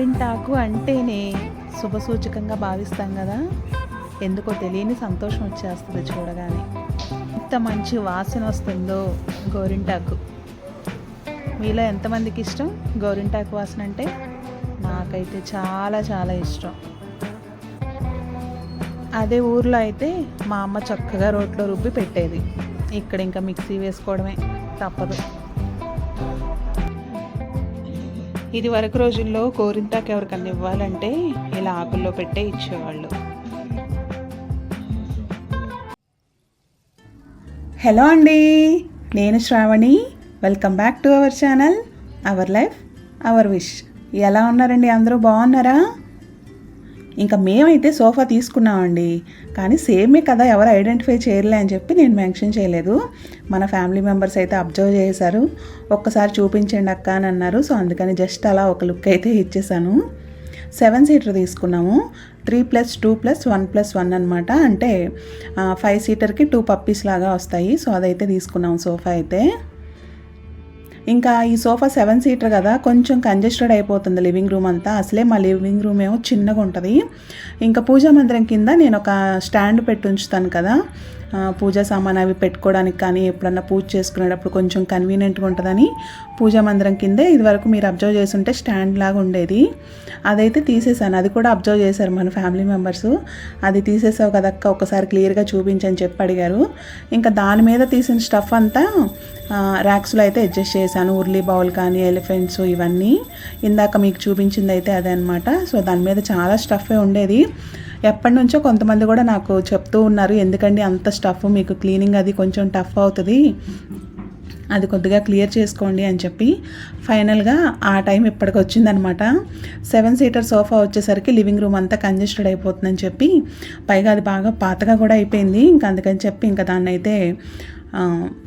గోరింటాకు అంటేనే శుభసూచకంగా భావిస్తాం కదా. ఎందుకో తెలియని సంతోషం వచ్చేస్తుంది చూడగానే. ఎంత మంచి వాసన వస్తుందో గోరింటాకు. మీలో ఎంతమందికి ఇష్టం గోరింటాకు వాసన అంటే? నాకైతే చాలా చాలా ఇష్టం. అదే ఊర్లో అయితే మా అమ్మ చక్కగా రోట్లో రుబ్బి పెట్టేది. ఇక్కడ ఇంకా మిక్సీ వేసుకోవడమే తప్పదు. ఇది వరకు రోజుల్లో గోరింటాకు ఎవరికన్నా ఇవ్వాలంటే ఇలా ఆకుల్లో పెట్టే ఇచ్చేవాళ్ళు. హలో అండి నేను Shravani. Welcome back to our channel our life our wish ఎలా ఉన్నారండి? అందరూ బాగున్నారా? ఇంకా మేమైతే సోఫా తీసుకున్నామండి. కానీ సేమే కదా ఎవరు ఐడెంటిఫై చేయలే అని చెప్పి నేను మెన్షన్ చేయలేదు. మన ఫ్యామిలీ మెంబర్స్ అయితే అబ్జర్వ్ చేశారు. ఒక్కసారి చూపించండి అక్క అని అన్నారు. సో అందుకని జస్ట్ అలా ఒక లుక్ అయితే ఇచ్చేసాను. సెవెన్ సీటర్ తీసుకున్నాము. Three plus two plus one plus one అనమాట అంటే ఫైవ్ సీటర్కి టూ పప్పీస్ లాగా వస్తాయి. సో అదైతే తీసుకున్నాము సోఫా అయితే. ఇంకా ఈ సోఫా సెవెన్ సీటర్ కదా కొంచెం కంజెస్టెడ్ అయిపోతుంది లివింగ్ రూమ్ అంతా. అసలే మా లివింగ్ రూమ్ ఏమో చిన్నగా ఉంటుంది ఇంకా పూజా మందిరం కింద నేను ఒక స్టాండ్ పెట్టి ఉంచుతాను కదా. పూజా సామాన్ అవి పెట్టుకోవడానికి కానీ ఎప్పుడన్నా పూజ చేసుకునేటప్పుడు కొంచెం కన్వీనియంట్గా ఉంటుందని పూజా మందిరం కిందే ఇదివరకు మీరు అబ్జర్వ్ చేస్తుంటే స్టాండ్ లాగా ఉండేది. అదైతే తీసేసాను అది కూడా అబ్జర్వ్ చేశారు మన ఫ్యామిలీ మెంబర్స్ అది తీసేసావు కదక్క ఒకసారి క్లియర్గా చూపించని చెప్పి అడిగారు. ఇంకా దాని మీద తీసిన స్టఫ్ అంతా ర్యాక్స్లో అయితే అడ్జస్ట్ చేశాను. ఉర్లీ బౌల్ కానీ ఎలిఫెంట్స్ ఇవన్నీ. ఇందాక మీకు చూపించింది అయితే అదే అనమాట సో దాని మీద చాలా స్టఫే ఉండేది. ఎప్పటి నుంచో కొంతమంది కూడా నాకు చెప్తూ ఉన్నారు ఎందుకండి అంత స్టఫ్ మీకు క్లీనింగ్ అది కొంచెం టఫ్ అవుతుంది. అది కొద్దిగా క్లియర్ చేసుకోండి అని చెప్పి ఫైనల్గా ఆ టైం ఇప్పటికి వచ్చిందనమాట. సెవెన్ సీటర్ సోఫా వచ్చేసరికి లివింగ్ రూమ్ అంతా కంజెస్టెడ్ అయిపోతుందని చెప్పి పైగా అది బాగా పాతగా కూడా అయిపోయింది. ఇంకా అందుకని చెప్పి ఇంకా దాన్ని అయితే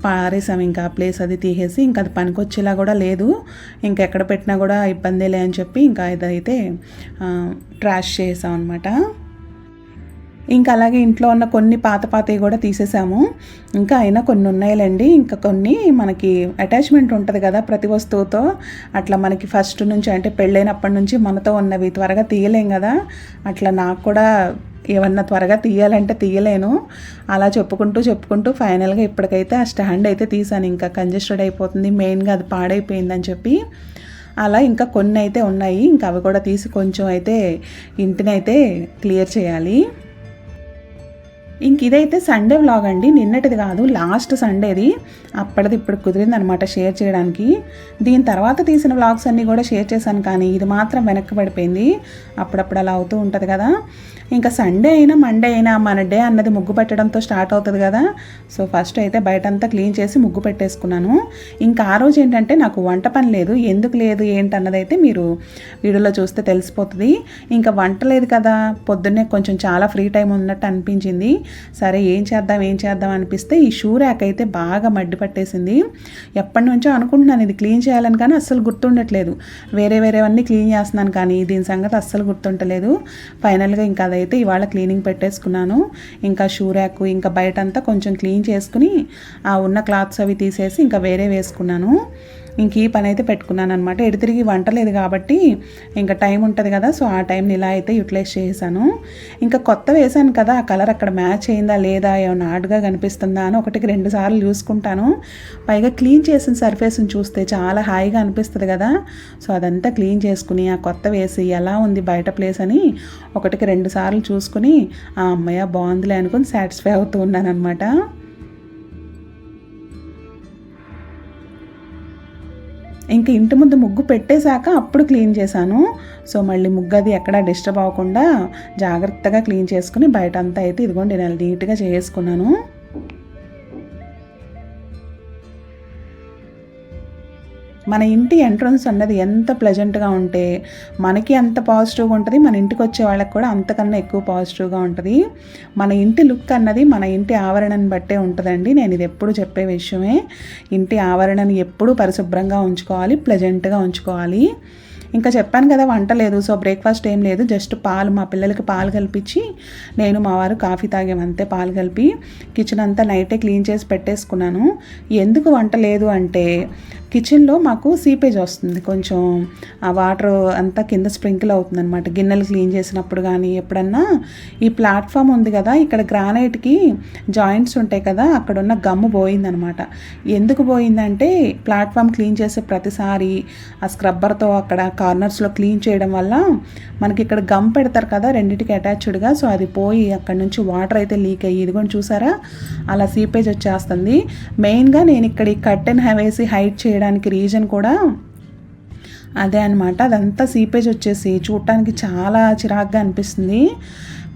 పారేసాం. ఇంకా ప్లేస్ అది తీసేసి ఇంకా అది పనికొచ్చేలా కూడా లేదు. ఇంకా ఎక్కడ పెట్టినా కూడా ఇబ్బందే లే అని చెప్పి ఇంకా ఇదైతే ట్రాష్ చేసాం అనమాట ఇంకా అలాగే ఇంట్లో ఉన్న కొన్ని పాత పాతవి కూడా తీసేసాము. ఇంకా అయినా కొన్ని ఉన్నాయిలేండి. ఇంకా కొన్ని మనకి అటాచ్మెంట్ ఉంటుంది కదా ప్రతి వస్తువుతో. అట్లా మనకి ఫస్ట్ నుంచి అంటే పెళ్ళైనప్పటి నుంచి మనతో ఉన్నవి త్వరగా తీయలేం కదా. అట్లా నాకు కూడా ఏమన్నా త్వరగా తీయాలంటే తీయలేను. అలా చెప్పుకుంటూ చెప్పుకుంటూ ఫైనల్గా ఇప్పటికైతే ఆ స్టాండ్ అయితే తీసాను ఇంకా కంజెస్టెడ్ అయిపోతుంది. మెయిన్గా అది పాడైపోయిందని చెప్పి. అలా ఇంకా కొన్ని అయితే ఉన్నాయి. ఇంకా అవి కూడా తీసి కొంచెం అయితే ఇంటినైతే క్లియర్ చేయాలి. ఇంక ఇదైతే సండే వ్లాగ్ అండి. నిన్నటిది కాదు లాస్ట్ సండేది. అప్పటిది ఇప్పుడు కుదిరింది అనమాట షేర్ చేయడానికి. దీని తర్వాత తీసిన వ్లాగ్స్ అన్నీ కూడా షేర్ చేశాను కానీ ఇది మాత్రం వెనక్కి పడిపోయింది. అప్పుడప్పుడు అలా అవుతూ ఉంటుంది కదా. ఇంకా సండే అయినా మండే అయినా మన డే అన్నది ముగ్గు పెట్టడంతో స్టార్ట్ అవుతుంది కదా. సో ఫస్ట్ అయితే బయటంతా క్లీన్ చేసి ముగ్గు పెట్టేసుకున్నాను. ఇంకా ఆ రోజు ఏంటంటే నాకు వంట పని లేదు. ఎందుకు లేదు ఏంటన్నది అయితే మీరు వీడియోలో చూస్తే తెలిసిపోతుంది. ఇంకా వంట లేదు కదా. పొద్దున్నే కొంచెం చాలా ఫ్రీ టైం ఉన్నట్టు అనిపించింది. సరే ఏం చేద్దాం ఏం చేద్దాం అనిపిస్తే ఈ షూ ర్యాక్ అయితే బాగా మడ్డి పట్టేసింది. ఎప్పటి నుంచో అనుకుంటున్నాను ఇది క్లీన్ చేయాలని కానీ అస్సలు గుర్తుండట్లేదు. వేరే వేరేవన్నీ క్లీన్ చేస్తున్నాను కానీ దీని సంగతి అస్సలు గుర్తుండలేదు ఫైనల్గా ఇంకా అదైతే ఇవాళ క్లీనింగ్ పెట్టేసుకున్నాను. ఇంకా షూ ర్యాక్ ఇంకా బయటంతా కొంచెం క్లీన్ చేసుకుని ఆ ఉన్న క్లాత్స్ అవి తీసేసి ఇంకా వేరే వేసుకున్నాను. ఇంక ఈ పని అయితే పెట్టుకున్నాను అనమాట ఎటు తిరిగి వంట లేదు కాబట్టి ఇంకా టైం ఉంటుంది కదా సో ఆ టైంని ఇలా అయితే యూటిలైజ్ చేశాను ఇంకా కొత్త వేసాను కదా ఆ కలర్ అక్కడ మ్యాచ్ అయిందా లేదా ఏమైనా ఆడ్గా కనిపిస్తుందా అని ఒకటికి రెండు సార్లు చూసుకుంటాను. పైగా క్లీన్ చేసిన సర్ఫేస్ని చూస్తే చాలా హాయిగా అనిపిస్తుంది కదా సో అదంతా క్లీన్ చేసుకుని ఆ కొత్త వేసి ఎలా ఉంది బయట ప్లేస్ అని ఒకటికి రెండు సార్లు చూసుకుని ఆ అమ్మయ్య బాగుందిలే అనుకుని సాటిస్ఫై అవుతూ ఉన్నాను అనమాట ఇంకా ఇంటి ముందు ముగ్గు పెట్టేశాక అప్పుడు క్లీన్ చేశాను. సో మళ్ళీ ముగ్గు అది ఎక్కడా డిస్టర్బ్ అవ్వకుండా జాగ్రత్తగా క్లీన్ చేసుకుని బయట అంతా అయితే ఇదిగోండి నేను నీట్గా చేసుకున్నాను. మన ఇంటి ఎంట్రన్స్ అన్నది ఎంత ప్లెజెంట్గా ఉంటే మనకి ఎంత పాజిటివ్గా ఉంటుంది మన ఇంటికి వచ్చే వాళ్ళకి కూడా అంతకన్నా ఎక్కువ పాజిటివ్గా ఉంటుంది. మన ఇంటి లుక్ అన్నది మన ఇంటి ఆవరణను బట్టే ఉంటుందండి. నేను ఇది ఎప్పుడు చెప్పే విషయమే. ఇంటి ఆవరణను ఎప్పుడూ పరిశుభ్రంగా ఉంచుకోవాలి ప్లెజెంట్గా ఉంచుకోవాలి. ఇంకా చెప్పాను కదా వంట లేదు సో బ్రేక్ఫాస్ట్ ఏం లేదు. జస్ట్ పాలు మా పిల్లలకి పాలు కల్పించి నేను మా వారు కాఫీ తాగామంతే పాలు కలిపి. కిచెన్ అంతా నైటే క్లీన్ చేసి పెట్టేసుకున్నాను. ఎందుకు వంట లేదు అంటే కిచెన్లో మాకు సీపేజ్ వస్తుంది. కొంచెం ఆ వాటర్ అంతా కింద స్ప్రింకిల్ అవుతుంది అనమాట గిన్నెలు క్లీన్ చేసినప్పుడు కానీ ఎప్పుడన్నా ఈ ప్లాట్ఫామ్ ఉంది కదా ఇక్కడ గ్రానైట్కి జాయింట్స్ ఉంటాయి కదా అక్కడ ఉన్న గమ్ము పోయిందనమాట ఎందుకు పోయిందంటే ప్లాట్ఫామ్ క్లీన్ చేసే ప్రతిసారి ఆ స్క్రబ్బర్తో అక్కడ కార్నర్స్లో క్లీన్ చేయడం వల్ల మనకి ఇక్కడ గమ్ పెడతారు కదా రెండింటికి అటాచ్డ్గా. సో అది పోయి అక్కడ నుంచి వాటర్ అయితే లీక్ అయ్యి ఇదిగోని చూసారా? అలా సీపేజ్ వచ్చేస్తుంది. మెయిన్గా నేను ఇక్కడ ఈ కట్టెన్ వేసి హైట్ చేయడం చేయడానికి రీజన్ కూడా అదే అనమాట అదంతా సీపేజ్ వచ్చేసి చూడటానికి చాలా చిరాగ్గా అనిపిస్తుంది.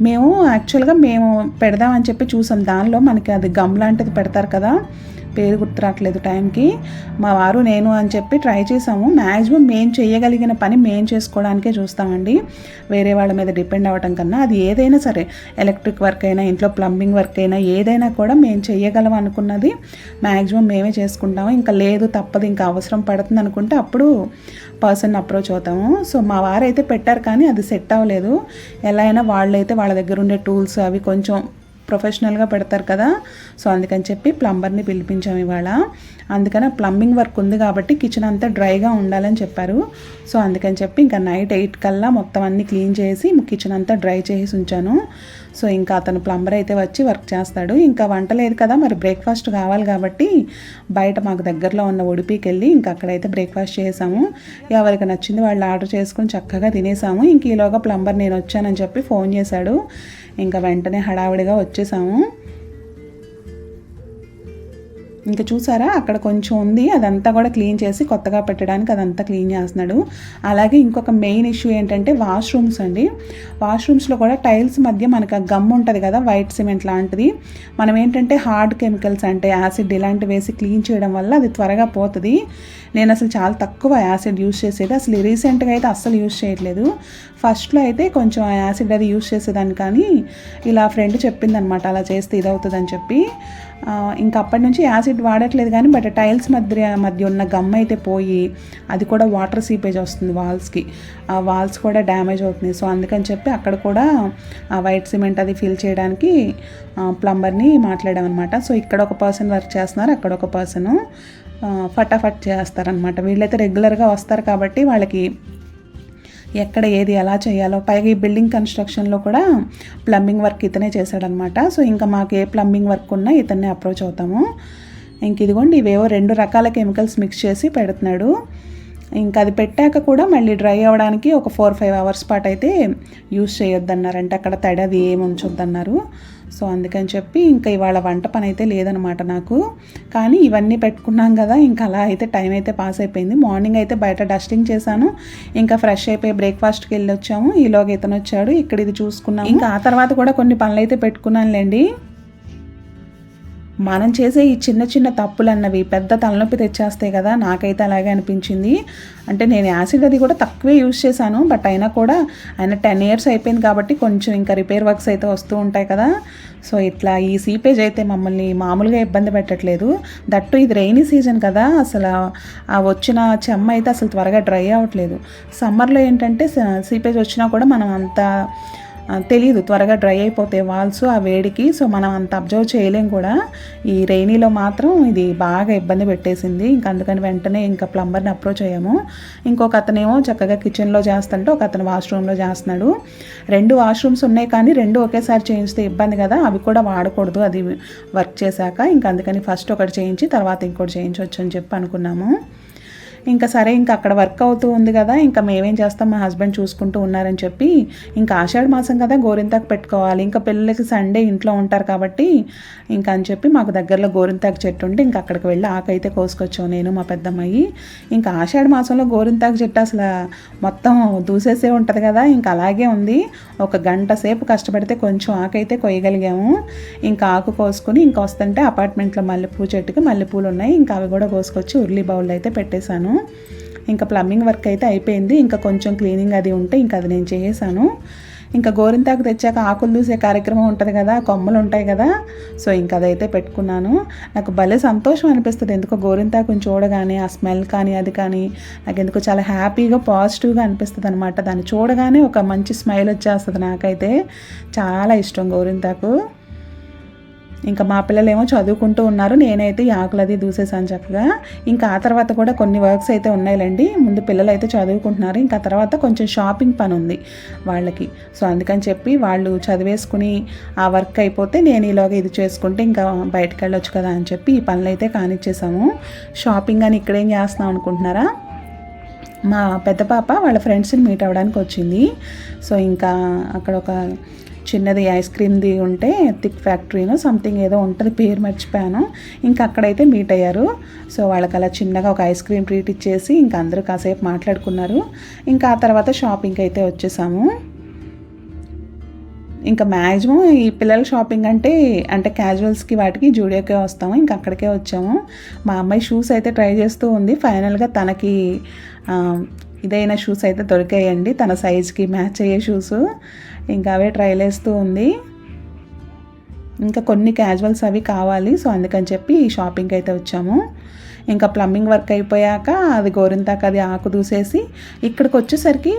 మేము యాక్చువల్గా మేము పెడదామని చెప్పి చూసాం. దానిలో మనకి అది గమ్ లాంటిది పెడతారు కదా పేరు గుర్తురావట్లేదు టైంకి. మా వారు నేను అని చెప్పి ట్రై చేసాము. మ్యాక్సిమం మేము చేయగలిగిన పని మేము చేసుకోవడానికే చూస్తామండి. వేరే వాళ్ళ మీద డిపెండ్ అవ్వటం కన్నా అది ఏదైనా సరే ఎలక్ట్రిక్ వర్క్ అయినా ఇంట్లో ప్లంబింగ్ వర్క్ అయినా ఏదైనా కూడా మేము చేయగలం అనుకున్నది. మ్యాక్సిమం మేమే చేసుకుంటాము. ఇంకా లేదు తప్పదు ఇంకా అవసరం పడుతుంది అనుకుంటే అప్పుడు పర్సన్ అప్రోచ్ అవుతాము. సో మా వారు అయితే పెట్టారు కానీ అది సెట్ అవ్వలేదు. ఎలా అయినా వాళ్ళైతే వాళ్ళ దగ్గర ఉండే టూల్స్ అవి కొంచెం ప్రొఫెషనల్గా పెడతారు కదా. సో అందుకని చెప్పి ప్లంబర్ని పిలిపించాము ఇవాళ. అందుకని ప్లంబింగ్ వర్క్ ఉంది కాబట్టి కిచెన్ అంతా డ్రైగా ఉండాలని చెప్పారు. సో అందుకని చెప్పి ఇంకా నైట్ ఎయిట్ కల్లా మొత్తం అన్ని క్లీన్ చేసి కిచెన్ అంతా డ్రై చేసి ఉంచాను. సో ఇంకా అతను ప్లంబర్ అయితే వచ్చి వర్క్ చేస్తాడు. ఇంకా వంట లేదు కదా మరి బ్రేక్ఫాస్ట్ కావాలి కాబట్టి బయట మాకు దగ్గరలో ఉన్న ఉడిపికి వెళ్ళి ఇంకా అక్కడైతే బ్రేక్ఫాస్ట్ చేసాము. ఎవరికి నచ్చింది వాళ్ళు ఆర్డర్ చేసుకుని చక్కగా తినేసాము. ఇంక ఈలోగా ప్లంబర్ నేను వచ్చానని చెప్పి ఫోన్ చేశాడు. ఇంకా వెంటనే హడావిడిగా వచ్చేసాము. ఇంకా చూసారా? అక్కడ కొంచెం ఉంది. అదంతా కూడా క్లీన్ చేసి కొత్తగా పెట్టడానికి అదంతా క్లీన్ చేస్తున్నాడు. అలాగే ఇంకొక మెయిన్ ఇష్యూ ఏంటంటే వాష్రూమ్స్ అండి. వాష్రూమ్స్లో కూడా టైల్స్ మధ్య మనకు ఆ గమ్ ఉంటుంది కదా వైట్ సిమెంట్ లాంటిది. మనం ఏంటంటే హార్డ్ కెమికల్స్ అంటే యాసిడ్ ఇలాంటివి వేసి క్లీన్ చేయడం వల్ల అది త్వరగా పోతుంది. నేను అసలు చాలా తక్కువ యాసిడ్ యూస్ చేసేది. అసలు రీసెంట్గా అయితే అస్సలు యూస్ చేయట్లేదు. ఫస్ట్లో అయితే కొంచెం ఆ యాసిడ్ అది యూస్ చేసేదాన్ని కానీ ఇలా ఫ్రెండ్ చెప్పిందనమాట అలా చేస్తే ఇది చెప్పి. ఇంకా అప్పటి నుంచి యాసిడ్ వాడట్లేదు కానీ బట్ టైల్స్ మధ్య మధ్య ఉన్న గమ్ అయితే పోయి అది కూడా వాటర్ సీపేజ్ వస్తుంది వాల్స్కి. ఆ వాల్స్ కూడా డ్యామేజ్ అవుతుంది. సో అందుకని చెప్పి అక్కడ కూడా ఆ వైట్ సిమెంట్ అది ఫిల్ చేయడానికి ప్లంబర్ని మాట్లాడామన్నమాట. సో ఇక్కడ ఒక పర్సన్ వర్క్ చేస్తున్నారు అక్కడ ఒక పర్సను ఫటాఫట్ చేస్తారనమాట వీళ్ళైతే రెగ్యులర్గా వస్తారు కాబట్టి వాళ్ళకి ఎక్కడ ఏది ఎలా చేయాలో పైగా ఈ బిల్డింగ్ కన్స్ట్రక్షన్లో కూడా ప్లంబింగ్ వర్క్ ఇతనే చేశాడనమాట. సో ఇంకా మాకు ఏ ప్లంబింగ్ వర్క్ ఉన్నా ఇతన్నే అప్రోచ్ అవుతాము. ఇంక ఇదిగోండి ఇవేవో రెండు రకాల కెమికల్స్ మిక్స్ చేసి పెడుతున్నాడు. ఇంకా అది పెట్టాక కూడా మళ్ళీ డ్రై అవ్వడానికి ఒక ఫోర్ ఫైవ్ అవర్స్ పాటు అయితే యూస్ చేయొద్దన్నారు అంటే అక్కడ తడి అది ఏమి ఉంచొద్దన్నారు. సో అందుకని చెప్పి ఇంకా ఇవాళ వంట పని అయితే లేదనమాట నాకు. కానీ ఇవన్నీ పెట్టుకున్నాం కదా ఇంకా అలా అయితే టైం అయితే పాస్ అయిపోయింది. మార్నింగ్ అయితే బయట డస్టింగ్ చేశాను. ఇంకా ఫ్రెష్ అయిపోయి బ్రేక్ఫాస్ట్కి వెళ్ళి వచ్చాము ఈలోగా ఇతను వచ్చాడు ఇక్కడ ఇది చూసుకున్నాము. ఇంకా ఆ తర్వాత కూడా కొన్ని పనులు అయితే పెట్టుకున్నానులేండి. మనం చేసే ఈ చిన్న చిన్న తప్పులు అన్నవి పెద్ద తలనొప్పి తెచ్చేస్తాయి కదా నాకైతే అలాగే అనిపించింది. అంటే నేను యాసిడ్ అది కూడా తక్కువే యూజ్ చేశాను బట్ అయినా కూడా ఆయన టెన్ ఇయర్స్ అయిపోయింది కాబట్టి కొంచెం ఇంకా రిపేర్ వర్క్స్ అయితే వస్తూ ఉంటాయి కదా. సో ఇట్లా ఈ సీపేజ్ అయితే మమ్మల్ని మామూలుగా ఇబ్బంది పెట్టట్లేదు. దట్టు ఇది రెయినీ సీజన్ కదా అసలు ఆ వచ్చిన చెమ్మ అయితే అసలు త్వరగా డ్రై అవ్వట్లేదు. సమ్మర్లో ఏంటంటే సీపేజ్ వచ్చినా కూడా మనం అంత తెలియదు త్వరగా డ్రై అయిపోతే వాల్స్ ఆ వేడికి. సో మనం అంత అబ్జర్వ్ చేయలేం కూడా. ఈ రైనీలో మాత్రం ఇది బాగా ఇబ్బంది పెట్టేసింది. ఇంకా అందుకని వెంటనే ఇంకా ప్లంబర్ని అప్రోచ్ అయ్యాము. ఇంకొక అతనేమో చక్కగా కిచెన్లో చేస్తుంటే ఒక అతను వాష్రూమ్లో చేస్తున్నాడు. రెండు వాష్రూమ్స్ ఉన్నాయి కానీ రెండు ఒకేసారి చేయిస్తే ఇబ్బంది కదా. అవి కూడా వాడకూడదు. అది వర్క్ చేశాక ఇంకా అందుకని ఫస్ట్ ఒకటి చేయించి తర్వాత ఇంకోటి చేయించవచ్చు అని చెప్పి అనుకున్నాము. ఇంకా సరే ఇంకా అక్కడ వర్క్ అవుతూ ఉంది కదా ఇంకా మేమేం చేస్తాం మా హస్బెండ్ చూసుకుంటూ ఉన్నారని చెప్పి ఇంకా ఆషాఢ మాసం కదా గోరింతాకు పెట్టుకోవాలి. ఇంకా పిల్లలకి సండే ఇంట్లో ఉంటారు కాబట్టి ఇంకా అని చెప్పి మాకు దగ్గరలో గోరింతాకు చెట్టు ఉంటే ఇంకా అక్కడికి వెళ్ళి ఆకైతే కోసుకొచ్చాం నేను మా పెద్దమ్మాయి. ఇంకా ఆషాఢ మాసంలో గోరింతాకు చెట్టు అసలు మొత్తం దూసేసే ఉంటుంది కదా ఇంకా అలాగే ఉంది. ఒక గంట సేపు కష్టపడితే కొంచెం ఆకైతే కొయ్యగలిగాము. ఇంకా ఆకు కోసుకుని ఇంకా వస్తుంటే అపార్ట్మెంట్లో మల్లెపూ చెట్టుకి మల్లెపూలు ఉన్నాయి. ఇంకా అవి కూడా కోసుకొచ్చి ఉర్లీ బౌల్ అయితే పెట్టేశాను. ఇంకా ప్లంబింగ్ వర్క్ అయితే అయిపోయింది. ఇంకా కొంచెం క్లీనింగ్ అది ఉంటే ఇంకా అది నేను చేసాను ఇంకా గోరింతాకు తెచ్చాక ఆకులు దూసే కార్యక్రమం ఉంటుంది కదా కొమ్మలు ఉంటాయి కదా సో ఇంకా అదైతే పెట్టుకున్నాను. నాకు భలే సంతోషం అనిపిస్తుంది. ఎందుకో గోరింతాకుని చూడగానే ఆ స్మెల్ కానీ అది కానీ నాకు ఎందుకో చాలా హ్యాపీగా పాజిటివ్గా అనిపిస్తుంది అనమాట దాన్ని చూడగానే ఒక మంచి స్మైల్ వచ్చేస్తుంది నాకైతే. చాలా ఇష్టం గోరింతాకు. ఇంకా మా పిల్లలేమో చదువుకుంటూ ఉన్నారు. నేనైతే ఈ ఆకులు అది దూసేసాను చక్కగా. ఇంకా ఆ తర్వాత కూడా కొన్ని వర్క్స్ అయితే ఉన్నాయిలండి. ముందు పిల్లలు అయితే చదువుకుంటున్నారు. ఇంకా తర్వాత కొంచెం షాపింగ్ పని ఉంది వాళ్ళకి. సో అందుకని చెప్పి వాళ్ళు చదివేసుకుని ఆ వర్క్ అయిపోతే నేను ఇలాగ ఇది చేసుకుంటే ఇంకా బయటకు వెళ్ళొచ్చు కదా అని చెప్పి ఈ పనులు అయితే కానిచ్చేసాము. షాపింగ్ అని ఇక్కడేం చేస్తున్నాం అనుకుంటున్నారా? మా పెద్ద పాప వాళ్ళ ఫ్రెండ్స్ని మీట్ అవ్వడానికి వచ్చింది. సో ఇంకా అక్కడ ఒక చిన్నది ఐస్ క్రీమ్ది ఉంటే థిక్ ఫ్యాక్టరీను సంథింగ్ ఏదో ఉంటుంది పేరు మర్చిపోయాను. ఇంకా అక్కడైతే మీట్ అయ్యారు. సో వాళ్ళకి అలా చిన్నగా ఒక ఐస్ క్రీమ్ ట్రీట్ ఇచ్చేసి ఇంకా అందరూ కాసేపు మాట్లాడుకున్నారు. ఇంకా ఆ తర్వాత షాపింగ్కి అయితే వచ్చేసాము. ఇంకా మ్యాక్సిమం ఈ పిల్లల షాపింగ్ అంటే అంటే క్యాజువల్స్కి వాటికి జూడియోకే వస్తాము. ఇంకా అక్కడికే వచ్చాము. మా అమ్మాయి షూస్ అయితే ట్రై చేస్తూ ఉంది. ఫైనల్గా తనకి ఇదైన షూస్ అయితే దొరికాయండి. తన సైజ్కి మ్యాచ్ అయ్యే షూస్ ఇంకా అవే ట్రైల్ వేస్తూ ఉంది. ఇంకా కొన్ని క్యాజువల్స్ అవి కావాలి. సో అందుకని చెప్పి షాపింగ్కి అయితే వచ్చాము. ఇంకా ప్లంబింగ్ వర్క్ అయిపోయాక అది గోరింతాక అది ఆకు దూసేసి ఇక్కడికి వచ్చేసరికి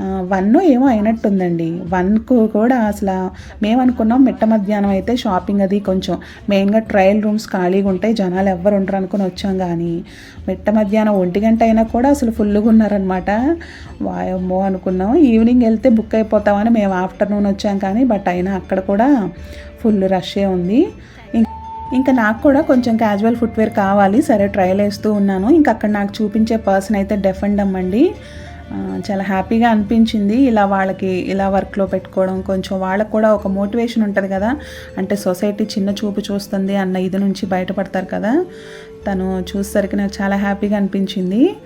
వన్ ఏమో అయినట్టుందండి. వన్కు కూడా అసలు మేము అనుకున్నాం మిట్ట మధ్యాహ్నం అయితే షాపింగ్ అది కొంచెం. మెయిన్గా ట్రయల్ రూమ్స్ ఖాళీగా ఉంటాయి జనాలు ఎవ్వరు ఉండరు అనుకుని వచ్చాం కానీ మిట్ట మధ్యాహ్నం ఒంటి గంట అయినా కూడా అసలు ఫుల్గా ఉన్నారనమాట వాయమ్మో అనుకున్నాం. ఈవినింగ్ వెళ్తే బుక్ అయిపోతామని మేము ఆఫ్టర్నూన్ వచ్చాం కానీ బట్ అయినా అక్కడ కూడా ఫుల్ రష్ే ఉంది. ఇంకా నాకు కూడా కొంచెం క్యాజువల్ ఫుట్వేర్ కావాలి సరే ట్రయల్ వేస్తూ ఉన్నాను. ఇంకా అక్కడ నాకు చూపించే పర్సన్ అయితే డెఫెండమ్ అండి చాలా హ్యాపీగా అనిపించింది. ఇలా వాళ్ళకి ఇలా వర్క్లో పెట్టుకోవడం కొంచెం వాళ్ళకు కూడా ఒక మోటివేషన్ ఉంటుంది కదా. అంటే సొసైటీ చిన్న చూపు చూస్తుంది అన్న ఇది నుంచి బయటపడతారు కదా. తను చూసేసరికి నాకు చాలా హ్యాపీగా అనిపించింది.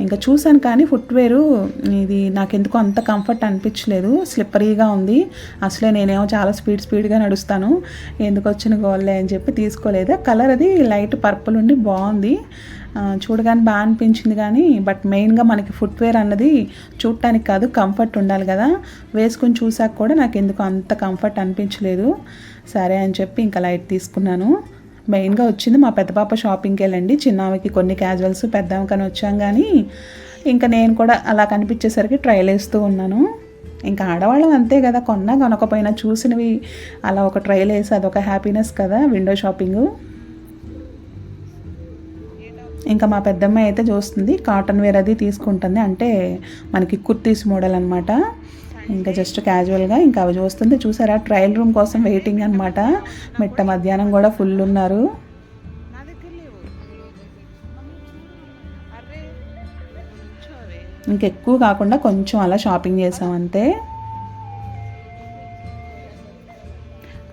ఇంకా చూశాను కానీ ఫుట్వేరు ఇది నాకు ఎందుకో అంత కంఫర్ట్ అనిపించలేదు. స్లిప్పరీగా ఉంది. అసలే నేనేమో చాలా స్పీడ్ స్పీడ్గా నడుస్తాను. ఎందుకు వచ్చిన గోల్లే అని చెప్పి తీసుకోలేదు. కలర్ అది లైట్ పర్పుల్ ఉండి బాగుంది. చూడగానే బాగా అనిపించింది కానీ బట్ మెయిన్గా మనకి ఫుట్వేర్ అన్నది చూడటానికి కాదు కంఫర్ట్ ఉండాలి కదా. వేసుకుని చూసాక కూడా నాకు ఎందుకు అంత కంఫర్ట్ అనిపించలేదు. సరే అని చెప్పి ఇంకా లైట్ తీసుకున్నాను. మెయిన్గా వచ్చింది మా పెద్ద పాప షాపింగ్కి వెళ్ళండి. చిన్నవికి కొన్ని క్యాజువల్స్ పెద్దమ్మకని వచ్చాం కానీ ఇంకా నేను కూడా అలా కనిపించేసరికి ట్రైల్ వేస్తూ ఉన్నాను. ఇంకా ఆడవాళ్ళం అంతే కదా కొన్నా కొనకపోయినా చూసినవి అలా ఒక ట్రైల్ వేసి అదొక హ్యాపీనెస్ కదా విండో షాపింగు ఇంకా మా పెద్దమ్మాయి అయితే చూస్తుంది కాటన్ వేర్ అది తీసుకుంటుంది. అంటే మనకి కుర్తీస్ మోడల్ అనమాట ఇంకా జస్ట్ క్యాజువల్గా ఇంకా అవి చూస్తుంది. చూసారా? ట్రయల్ రూమ్ కోసం వెయిటింగ్ అనమాట మిట్ట మధ్యాహ్నం కూడా ఫుల్ ఉన్నారు. ఇంకెక్కువ కాకుండా కొంచెం అలా షాపింగ్ చేసాం అంతే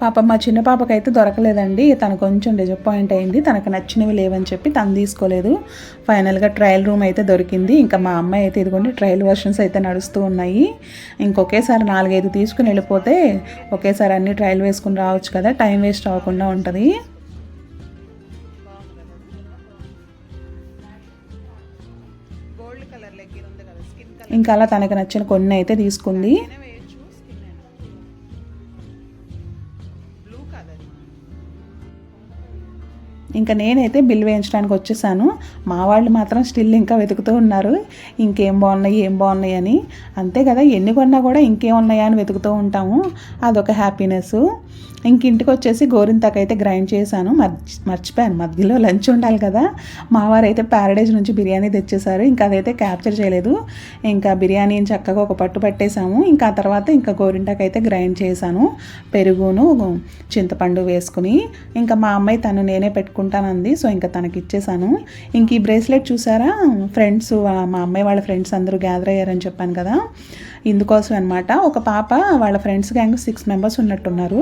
పాప మా చిన్న పాపకైతే దొరకలేదండి. తను కొంచెం డిజపాయింట్ అయింది. తనకు నచ్చినవి లేవని చెప్పి తను తీసుకోలేదు. ఫైనల్గా ట్రయల్ రూమ్ అయితే దొరికింది. ఇంకా మా అమ్మాయి అయితే ఇదిగోండి ట్రయల్ వర్షన్స్ అయితే నడుస్తూ ఉన్నాయి. ఇంకొకేసారి నాలుగైదు తీసుకుని వెళ్ళిపోతే ఒకేసారి అన్ని ట్రయల్ వేసుకుని రావచ్చు కదా టైం వేస్ట్ అవ్వకుండా ఉంటుంది. ఇంకా అలా తనకు నచ్చిన కొన్ని అయితే తీసుకుంది. ఇంకా నేనైతే బిల్ వేయించడానికి వచ్చేసాను. మా వాళ్ళు మాత్రం స్టిల్ ఇంకా వెతుకుతూ ఉన్నారు. ఇంకేం బాగున్నాయి ఏం బాగున్నాయి అని. అంతే కదా ఎన్ని కొన్నా కూడా ఇంకేం ఉన్నాయా అని వెతుకుతూ ఉంటాము. అదొక హ్యాపీనెస్ ఇంక ఇంటికి వచ్చేసి గోరింతకైతే గ్రైండ్ చేశాను. మర్చి మర్చిపోయాను. మధ్యలో లంచ్ ఉండాలి కదా. మావారు అయితే ప్యారడైజ్ నుంచి బిర్యానీ తెచ్చేసారు ఇంకా అదైతే క్యాప్చర్ చేయలేదు. ఇంకా బిర్యానీని చక్కగా ఒక పట్టు పట్టేసాము ఇంకా ఆ తర్వాత ఇంకా గోరింటాకైతే గ్రైండ్ చేశాను. పెరుగును చింతపండు వేసుకుని. ఇంకా మా అమ్మాయి తను నేనే పెట్టుకుంటానంది సో ఇంకా తనకి ఇచ్చేసాను ఇంక ఈ బ్రేస్లెట్ చూసారా? ఫ్రెండ్స్ మా అమ్మాయి వాళ్ళ ఫ్రెండ్స్ అందరూ గ్యాదర్ అయ్యారని చెప్పాను కదా. ఇందుకోసం అనమాట ఒక పాప వాళ్ళ ఫ్రెండ్స్ గ్యాంగ్ సిక్స్ మెంబర్స్ ఉన్నట్టున్నారు.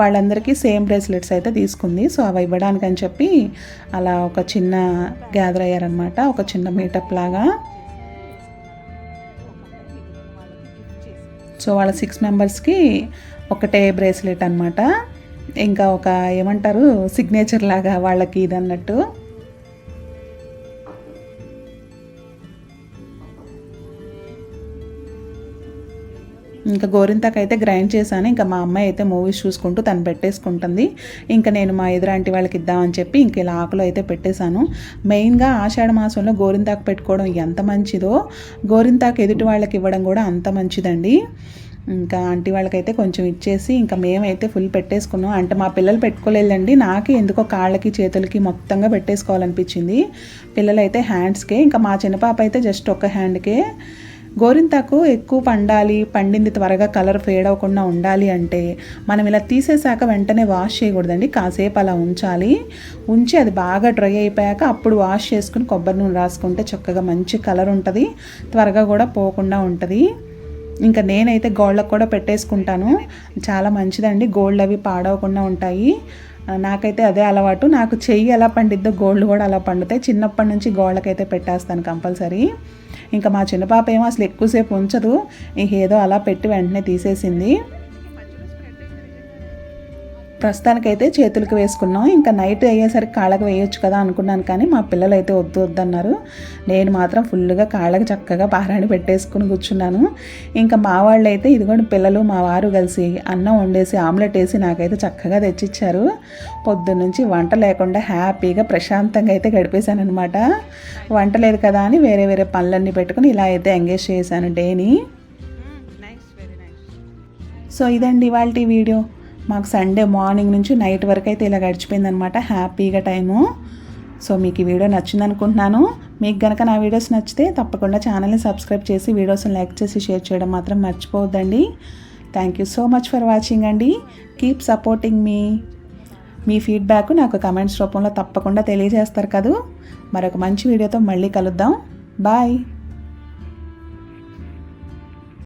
వాళ్ళందరికీ సేమ్ బ్రేస్లెట్స్ అయితే తీసుకుంది. సో అవి ఇవ్వడానికి అని చెప్పి అలా ఒక చిన్న గ్యాదర్ అయ్యారనమాట ఒక చిన్న మీటప్ లాగా. సో వాళ్ళ సిక్స్ మెంబర్స్కి ఒకటే బ్రేస్లెట్ అనమాట ఇంకా ఒక ఏమంటారు సిగ్నేచర్ లాగా వాళ్ళకి ఇది అన్నట్టు ఇంకా గోరింతాకు అయితే గ్రైండ్ చేశాను. ఇంకా మా అమ్మాయి అయితే మూవీస్ చూసుకుంటూ తను పెట్టేసుకుంటుంది. ఇంకా నేను మా ఎదురాంటి వాళ్ళకి ఇద్దామని చెప్పి ఇంక ఇలా ఆకులు అయితే పెట్టేశాను. మెయిన్గా ఆషాఢ మాసంలో గోరింతాకు పెట్టుకోవడం ఎంత మంచిదో గోరింతాకు ఎదుటి వాళ్ళకి ఇవ్వడం కూడా అంత మంచిదండి. ఇంకా ఆంటీ వాళ్ళకైతే కొంచెం ఇచ్చేసి ఇంకా మేమైతే ఫుల్ పెట్టేసుకున్నాం. అంటే మా పిల్లలు పెట్టుకోలేదండి. నాకు ఎందుకో కాళ్ళకి చేతులకి మొత్తంగా పెట్టేసుకోవాలనిపించింది. పిల్లలైతే హ్యాండ్స్కే ఇంకా మా చిన్న పాప అయితే జస్ట్ ఒక హ్యాండ్కే. గోరింతాకు ఎక్కువ పండాలి పండింది త్వరగా కలర్ ఫేడ్ అవ్వకుండా ఉండాలి అంటే మనం ఇలా తీసేసాక వెంటనే వాష్ చేయకూడదండి. కాసేపు అలా ఉంచాలి. ఉంచి అది బాగా డ్రై అయిపోయాక అప్పుడు వాష్ చేసుకుని కొబ్బరి నూనె రాసుకుంటే చక్కగా మంచి కలర్ ఉంటుంది. త్వరగా కూడా పోకుండా ఉంటుంది. ఇంకా నేనైతే గోళ్ళకు కూడా పెట్టేసుకుంటాను. చాలా మంచిదండి. గోళ్ళు అవి పాడవకుండా ఉంటాయి. నాకైతే అదే అలవాటు. నాకు చెయ్యి ఎలా పండిద్దో గోల్డ్ కూడా అలా పండుతాయి. చిన్నప్పటి నుంచి గోళ్ళకైతే పెట్టేస్తాను కంపల్సరీ. ఇంకా మా చిన్న పాప ఏమో అసలు ఎక్కువసేపు ఉంచదు. ఇంక ఏదో అలా పెట్టి వెంటనే తీసేసింది. ప్రస్తుతానికైతే చేతులకు వేసుకున్నాం. ఇంకా నైట్ అయ్యేసరికి కాళ్ళకి వేయొచ్చు కదా అనుకున్నాను కానీ మా పిల్లలు అయితే వద్దు వద్దన్నారు. నేను మాత్రం ఫుల్గా కాళ్ళకి చక్కగా పారాణి పెట్టేసుకుని కూర్చున్నాను. ఇంకా మా వాళ్ళు అయితే ఇదిగోండి పిల్లలు మా వారు కలిసి అన్నం వండేసి ఆమ్లెట్ వేసి నాకైతే చక్కగా తెచ్చిచ్చారు. పొద్దున్నుంచి వంట లేకుండా హ్యాపీగా ప్రశాంతంగా అయితే గడిపేశాను అనమాట వంట లేదు కదా అని వేరే వేరే పనులన్నీ పెట్టుకుని ఇలా అయితే ఎంగేజ్ చేశాను డేని. సో ఇదండి ఇవాళ వీడియో. మాకు సండే మార్నింగ్ నుంచి నైట్ వరకు అయితే ఇలా గడిచిపోయిందనమాట హ్యాపీగా టైము. సో మీకు ఈ వీడియో నచ్చింది అనుకుంటున్నాను. మీకు కనుక నా వీడియోస్ నచ్చితే తప్పకుండా ఛానల్ని సబ్స్క్రైబ్ చేసి వీడియోస్ని లైక్ చేసి షేర్ చేయడం మాత్రం మర్చిపోవద్దండి. Thank you so much for watching అండి. కీప్ సపోర్టింగ్ మీ. మీ ఫీడ్బ్యాక్ నాకు కమెంట్స్ రూపంలో తప్పకుండా తెలియజేస్తారు కదూ. మరొక మంచి వీడియోతో మళ్ళీ కలుద్దాం. బాయ్.